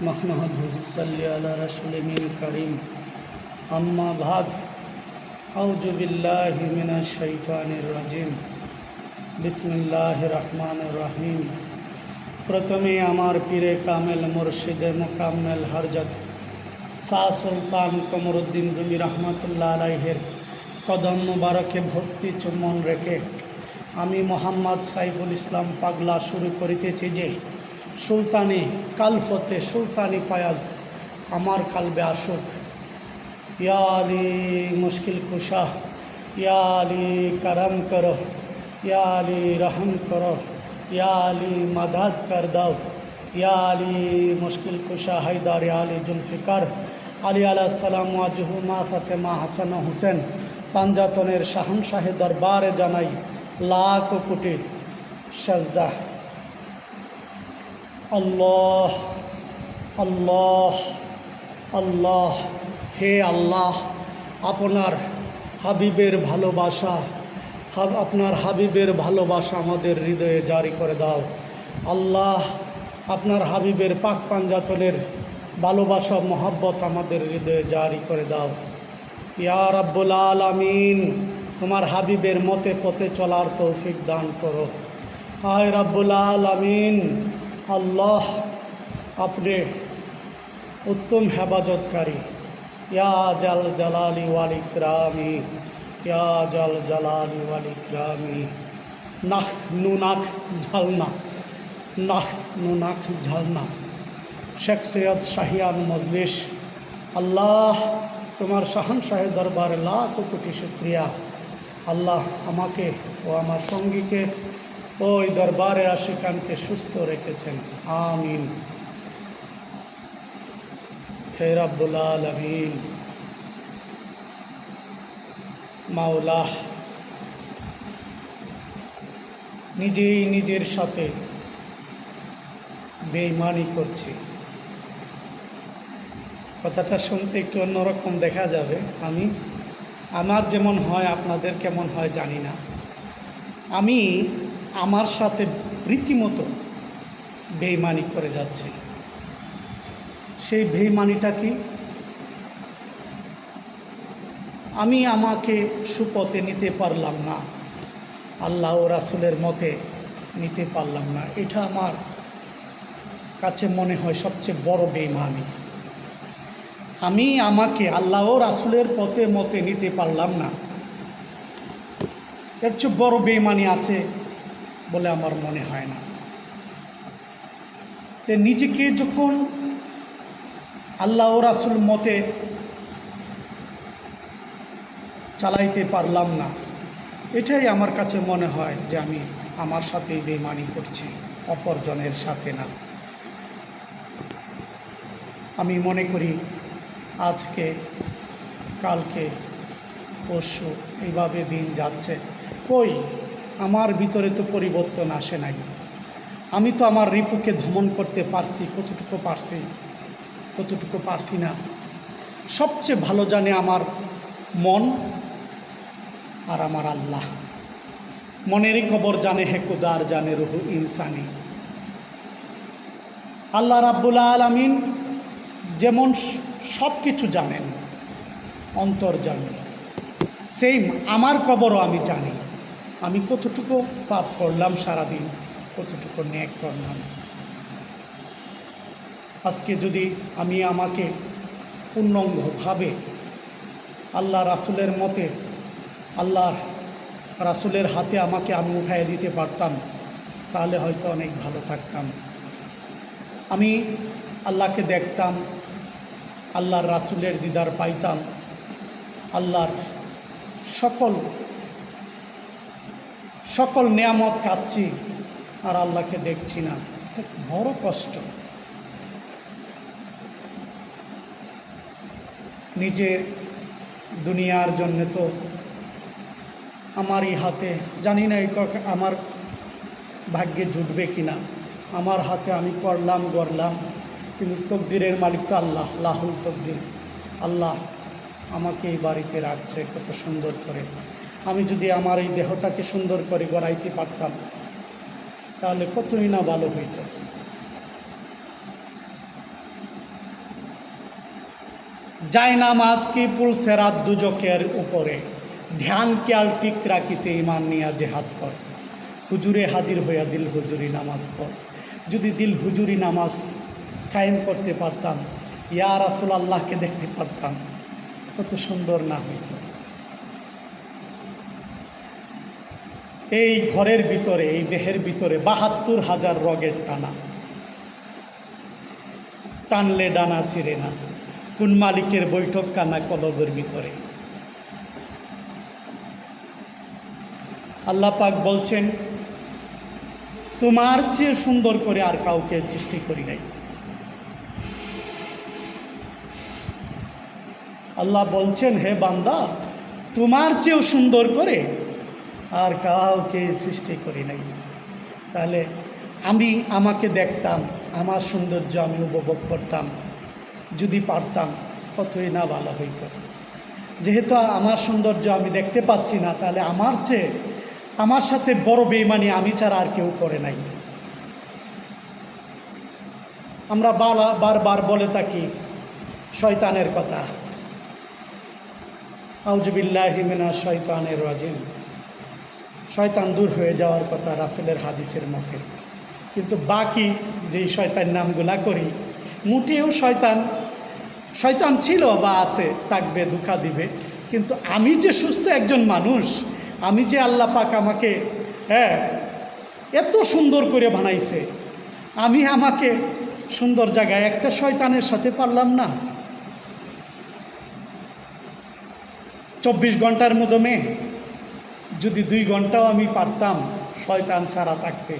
محمد صلی علی رسول من کریم اما بعد اعوذ باللہ من الشیطان الرجیم বিসমিল্লাহ রহমান রহিম প্রথমে আমার পীরে কামেল মুর্শিদে মোকাম্মেল হরজত শাহ সুলতান কমরুদ্দিন রুমি রহমতুল্লাহ আলাইহের কদম মুবারকে ভক্তি চুম্বন রেখে আমি মোহাম্মদ সাইফুল ইসলাম পাগলা শুরু করিতেছি যে সুলতানি কালফতে সুলতানি ফায়াজ, আমার কালবে আসুক। ইয়া আলী মুশকিল কুশাহ ইয়া আলী করম করো, ইয়া আলী রহম করো, ইয়া আলী মাদাদ কর দাও, ইয়া আলী মুশকিল কুশা, হায়দার আলী জুলফিকার, আলী আলাহ সালাম ওয়াজহু মা ফাতেমা হাসান হুসেন, পাঞ্জাতনের শাহনশাহে দরবারে জানাই লাখ কোটি সাজদা। আল্লাহ আল্লাহ আল্লাহ, হে আল্লাহ, আপনার হাবিবের ভালোবাসা আপনার হাবিবের ভালোবাসা আমাদের হৃদয়ে জারি করে দাও। আল্লাহ, আপনার হাবিবের পাক পাঞ্জাতনের ভালোবাসা, মহাব্বত আমাদের হৃদয়ে জারি করে দাও। ইয়া রাব্বুল আলামিন, তোমার হাবিবের মতে পথে চলার তৌফিক দান করো। হায় রাব্বুল আলামিন আল্লাহ, আপনি উত্তম হেফাজতকারী। ইয়া জাল জালালি ওয়াল ইকরামি, ইয়া জাল জালালি ওয়াল ইকরামি। নাক নুনাক ঝালনা নাক নুনাক ঝালনা। শেখ সৈয়দ শাহিয়ান মজলিস, আল্লাহ তোমার শাহান শাহের দরবারে লাখ কোটি শুক্রিয়া। আল্লাহ আমাকে ও আমার সঙ্গীকে ওই দরবারের আশিকানকে সুস্থ রেখেছেন। আমিন। হে রাব্বুল আলমিন মাওলা নিজেই নিজের সাথে বেইমানি করছি। কথাটা শুনতে একটু অন্যরকম দেখা যাবে। আমি, আমার যেমন হয়, আপনাদের কেমন হয় জানি না। আমি আমার সাথে রীতিমতো বেইমানি করে যাচ্ছে। সেই বেইমানিটা কি আমি আমাকে সুপথে নিতে পারলাম না। আল্লাহ ও রাসুলের মতে নিতে পারলাম না। এটা আমার কাছে মনে হয় সবচেয়ে বড় বেইমানি। আমি আমাকে আল্লাহ ও রাসুলের পথে মতে নিতে পারলাম না। এর চেয়ে বড় বেইমানি আছে বলে আমার মনে হয় না। তে নিজেকে যখন আল্লাহ রাসুল মতে চালাইতে পারলাম না, এটাই আমার কাছে মনে হয় যে আমি আমার সাথে বেমানি করছি, অপরজনের সাথে না। আমি মনে করি আজকে, কালকে, পরশু, এইভাবে দিন যাচ্ছে। কই? আমার ভিতরে তো পরিবর্তন আসে নাই। আমি তো আমার রিপুকে ধমন করতে পারছি, কতটুকু পারছি কতটুকু পারছি না। সবচেয়ে ভালো জানে আমার মন আর আমার আল্লাহ। মনেরই খবর জানে হেকুদার জানে রুহু ইনসানি। আল্লাহ রাব্বুল আলমিন যেমন সব কিছু জানেন, অন্তর জানি। সেম আমার কবরও আমি জানি। আমি কতটুকু পাপ করলাম সারাদিন, কতটুকু ন্যাক করলাম। আজকে যদি আমি আমাকে পূর্ণাঙ্গভাবে আল্লাহ রাসুলের মতে, আল্লাহর রাসুলের হাতে আমাকে আমি উঠাই দিতে পারতাম, তাহলে হয়তো অনেক ভালো থাকতাম। আমি আল্লাহকে দেখতাম, আল্লাহর রাসুলের দিদার পাইতাম, আল্লাহর সকল সকল নিয়ামত কাচ্ছি আর আল্লাহকে দেখছি না। বড় কষ্ট। নিজের দুনিয়ার জন্য তো আমারই হাতে, জানি না আমার ভাগ্যে জুটবে কি না আমার হাতে আমি করলাম, গড়লাম, কিন্তু তকদিরের মালিক তো আল্লাহ, লাহুল তকদির। আল্লাহ আমাকে এই বাড়িতে রাখছে কত সুন্দর করে। আমি যদি আমার এই দেহটাকে সুন্দর করে গড়াইতে পারতাম, তাহলে কতই না ভালো হইত। যায় নামাজ কি পুল সেরাত দুজকের উপরে, ধ্যান কেয়াল টিক রাখিতে ইমান নিয়া জেহাদ কর। হুজুরে হাজির হইয়া দিল হুজুরি নামাজ পড়। যদি দিল হুজুরি নামাজ কায়েম করতে পারতাম, ইয়া রাসুল আল্লাহকে দেখতে পারতাম, কত সুন্দর না হইত। এই ঘরের ভিতরে, এই দেহের ভিতরে বাহাত্তর হাজার রগের টানা। টানলে ডানা চিরে না। কোন মালিকের বৈঠক কানা কলবের ভিতরে। আল্লাহ পাক বলছেন, তোমার চেয়ে সুন্দর করে আর কাউকে সৃষ্টি করি নাই। আল্লাহ বলছেন, হে বান্দা, তোমার চেয়েও সুন্দর করে আর কাউকে সৃষ্টি করি নাই। তাহলে আমি আমাকে দেখতাম, আমার সৌন্দর্য আমি উপভোগ করতাম, যদি পারতাম, কতই না ভালো হইতো। যেহেতু আমার সৌন্দর্য আমি দেখতে পাচ্ছি না, তাহলে আমার চেয়ে আমার সাথে বড় বেইমানি আমি ছাড়া আর কেউ করে নাই। আমরা বালা, বারবার বলে থাকি, শয়তানের কথা। আউজবিল্লাহিমিনা শয়তানের রাজিম। শয়তান দূর হয়ে যাওয়ার কথা রাসেলের হাদিসের মতে। কিন্তু বাকি যেই শয়তান নামগুলা করি, মুটেও শয়তান শয়তান ছিল বা আছে থাকবে দুঃখা দিবে। কিন্তু আমি যে সুস্থ একজন মানুষ, আমি যে আল্লাহ পাক আমাকে হ্যাঁ এত সুন্দর করে বানাইছে, আমি আমাকে সুন্দর জায়গায় একটা শয়তানের সাথে পারলাম না। চব্বিশ ঘণ্টার মধ্যে যদি দুই ঘন্টাও আমি পারতাম শয়তান ছাড়া থাকতে,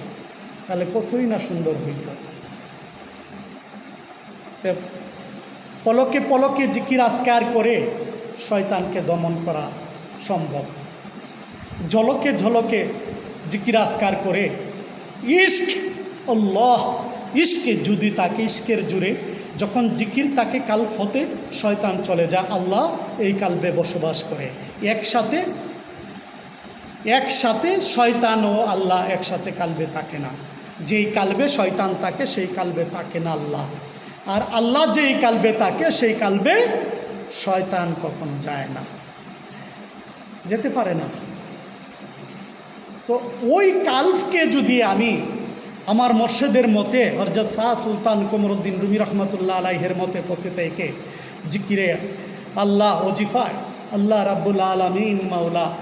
তাহলে কতই না সুন্দর হইত। পলকে পলকে জিকির আজকার করে শয়তানকে দমন করা সম্ভব। ঝলকে ঝলকে জিকির আজকার করে ইস্ক আল্লাহ ইস্কে যদি তাকে ইস্কের জুড়ে, যখন জিকির তাকে কাল ফতে শয়তান চলে যা, আল্লাহ এই কালবে বসবাস করে। একসাথে একসাথে শয়তান ও আল্লাহ একসাথে কালবে থাকে না। যেই কালবে শয়তান থাকে, সেই কালবে থাকে না আল্লাহ। আর আল্লাহ যেই কালবে থাকে, সেই কালবে শয়তান কখনো যায় না। যেতে পারে না। তো ওই কালফকে যদি আমি আমার মর্শেদের মতে হরজত শাহ সুলতান কমরুদ্দিন রুমি রহমতুল্লাহ আলাইহের মতে পথে থেকে, জিকিরে আল্লাহ ওজিফায়, আল্লাহ রাব্বুল আলমিন মাওলা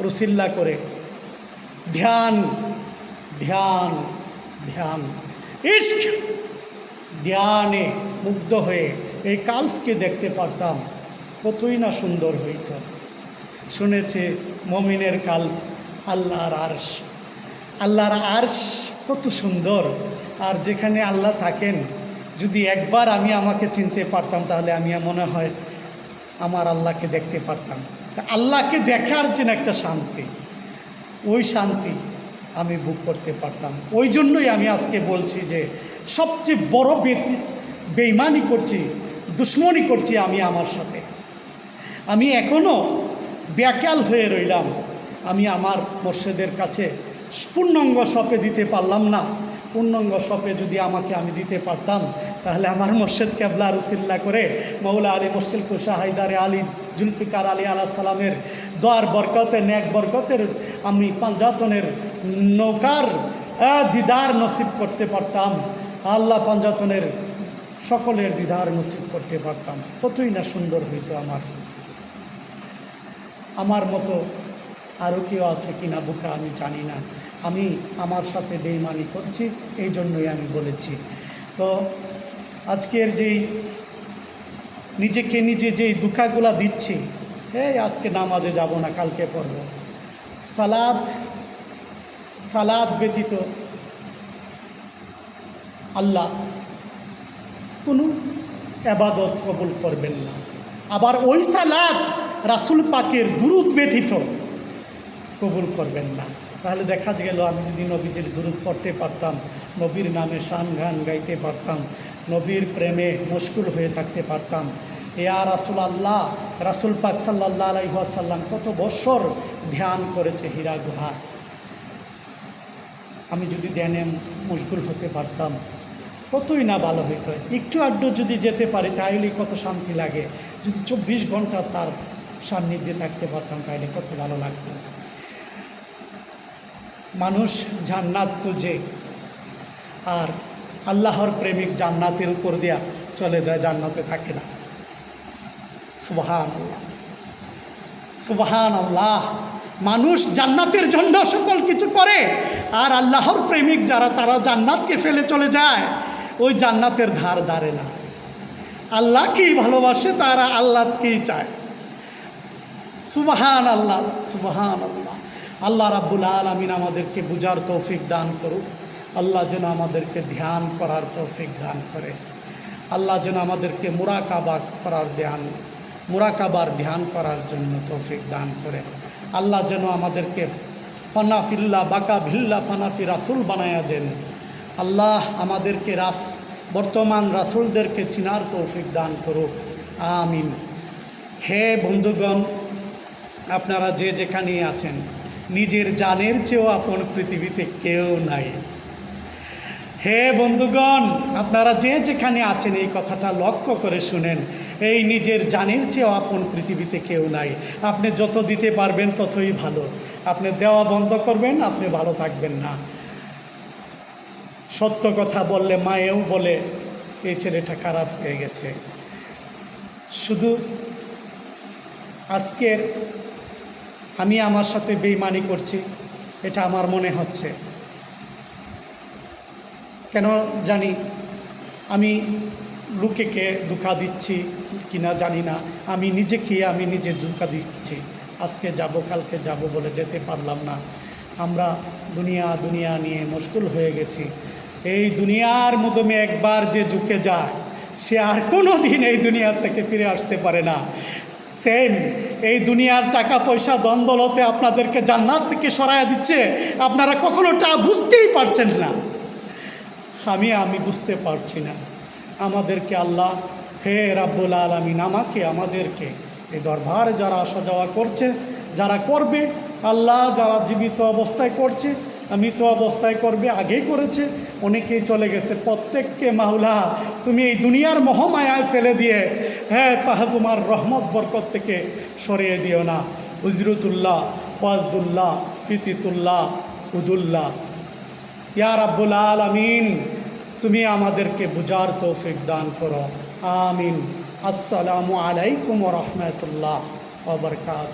রসিল্লা করে। ধ্যান ধ্যান ধ্যান। ইস্ক ধ্যানে মুগ্ধ হয়ে এই কালফকে দেখতে পারতাম, কতই না সুন্দর হইত। শুনেছে মমিনের কালফ, আল্লাহর আরশ। আল্লাহর আরশ কত সুন্দর। আর যেখানে আল্লাহ থাকেন, যদি একবার আমি আমাকে চিনতে পারতাম, তাহলে আমি মনে হয় আমার আল্লাহকে দেখতে পারতাম। তা আল্লাহকে দেখার জন্য একটা শান্তি। ওই শান্তি আমি বুক করতে পারতাম। ওই জন্যই আমি আজকে বলছি যে সবচেয়ে বড় বেতি বেইমানি করছি, দুশ্মনী করছি আমি আমার সাথে। আমি এখনও ব্যাকাল হয়ে রইলাম। আমি আমার মোর্শেদের কাছে পূর্ণাঙ্গ সপে দিতে পারলাম না। পূর্ণাঙ্গ সপে যদি আমাকে আমি দিতে পারতাম, তাহলে আমার মোর্শেদ কেবলা রুসিল্লা করে মৌলা আলী মুশকিল কুশা হায়দারে আলী জুলফিকার আলী আলাহ সালামের দোয়ার বরকতের ন্যাক বরকতের আমি পাঞ্জাতনের নৌকার দিদার নসিব করতে পারতাম। আল্লাহ পাঞ্জাতনের সকলের দিদার নসিব করতে পারতাম। কতই না সুন্দর হইতো আমার। আমার মতো আরও কেউ আছে কিনা বোকা আমি জানি না। আমি আমার সাথে বেইমানি করছি, এই জন্যই আমি বলেছি। তো আজকের যেই নিজেকে নিজে যেই দুঃখাগুলা দিচ্ছি, এই আজকে নামাজে যাব না, কালকে পড়ব। সালাদ সালাদ ব্যতীত আল্লাহ কোনো আবাদত কবুল করবেন না। আবার ওই সালাদ রাসুল পাকের দুরুদ ব্যতীত কবুল করবেন না। তাহলে দেখা গেল, আমি যদি নবীজির দুরুদ পড়তে পারতাম, নবীর নামে শান গান গাইতে পারতাম, নবীর প্রেমে মুশকুল হয়ে থাকতে পারতাম। ইয়া রাসুল আল্লাহ রাসুল পাক সাল্লাহ আলাইসাল্লাম কত বছর ধ্যান করেছে হীরা গুহা। আমি যদি ধ্যানে মুশগুল হতে পারতাম, কতই না ভালো হইতো। একটু আড্ডু যদি যেতে পারি তাহলেই কত শান্তি লাগে। যদি চব্বিশ ঘণ্টা তার সান্নিধ্যে থাকতে পারতাম তাহলে কত ভালো লাগতো। মানুষ জান্নাত খুঁজে। আর আল্লাহর প্রেমিক জান্নাতের উপর দিয়া চলে যায়, জান্নাতে থাকে না। সুবাহান আল্লাহ সুবাহান আল্লাহ মানুষ জান্নাতের জন্য সকল কিছু করে, আর আল্লাহর প্রেমিক যারা, তারা জান্নাতকে ফেলে চলে যায়। ওই জান্নাতের ধার ধারে না। আল্লাহকেই ভালোবাসে, তারা আল্লাহকেই চায়। সুবাহান আল্লাহ সুবাহান আল্লাহ আল্লাহ রাব্বুল আলমিন আমাদেরকে বুঝার তৌফিক দান করুক। আল্লাহ যেন আমাদেরকে ধ্যান করার তৌফিক দান করে। আল্লাহ যেন আমাদেরকে মুরাকাবা করার ধ্যান, মুরাকাবার ধ্যান করার জন্য তৌফিক দান করে। আল্লাহ যেন আমাদেরকে ফনাফিল্লা বাকা ভিল্লা ফানাফি রাসুল বানায়া দেন। আল্লাহ আমাদেরকে রাস, বর্তমান রাসুলদেরকে চিনার তৌফিক দান করুক। আমিন। হে বন্ধুগণ, আপনারা যে যেখানে আছেন নিজের জানের চেয়েও আপন পৃথিবীতে কেউ নাই। হে বন্ধুগণ, আপনারা যে যেখানে আছেন এই কথাটা লক্ষ্য করে শুনেন। এই নিজের জানের চেয়েও আপন পৃথিবীতে কেউ নাই। আপনি যত দিতে পারবেন ততই ভালো। আপনি দেওয়া বন্ধ করবেন, আপনি ভালো থাকবেন না। সত্য কথা বললে মায়েও বলে, এই ছেলেটা খারাপ হয়ে গেছে। শুধু আজকের আমি আমার সাথে বেইমানি করছি, এটা আমার মনে হচ্ছে। কেন জানি, আমি লোকেকে দুঃখা দিচ্ছি কিনা জানি না, আমি নিজেকে, আমি নিজে দুঃখা দিচ্ছি। আজকে যাব, কালকে যাব বলে যেতে পারলাম না। আমরা দুনিয়া দুনিয়া নিয়ে মুশকুল হয়ে গেছি। এই দুনিয়ার মধ্যমে একবার যে ঝুঁকে যায়, সে আর কোনো দিন এই দুনিয়ার থেকে ফিরে আসতে পারে না। সেম এই দুনিয়ার টাকা পয়সা দ্বন্দ্বলতে আপনাদেরকে জান্নাত থেকে সরাইয়া দিচ্ছে। আপনারা কখনো তা বুঝতেই পারছেন না। আমি আমি বুঝতে পারছি না। আমাদেরকে আল্লাহ, হে রাব্বুল আলমিন, আমাকে, আমাদেরকে এই দরবারে যারা আসা যাওয়া করছে, যারা করবে, আল্লাহ যারা জীবিত অবস্থায় করছে মৃত অবস্থায় করবে, আগেই করেছে, অনেকেই চলে গেছে। প্রত্যেককে মাওলা, তুমি এই দুনিয়ার মহামায়ায় ফেলে দিয়ে হ্যাঁ তাহা তোমার রহমত, বরকত থেকে সরিয়ে দিও না। হুজরতুল্লাহ ফজদুল্লাহ, ফিতিতুল্লাহ, উদুল্লাহ। ইয়ার ইয়া রাব্বুল আলামিন, তুমি আমাদেরকে বুঝার তৌফিক দান করো। আমিন। আসসালামু আলাইকুম রহমতুল্লাহ ওবরকাত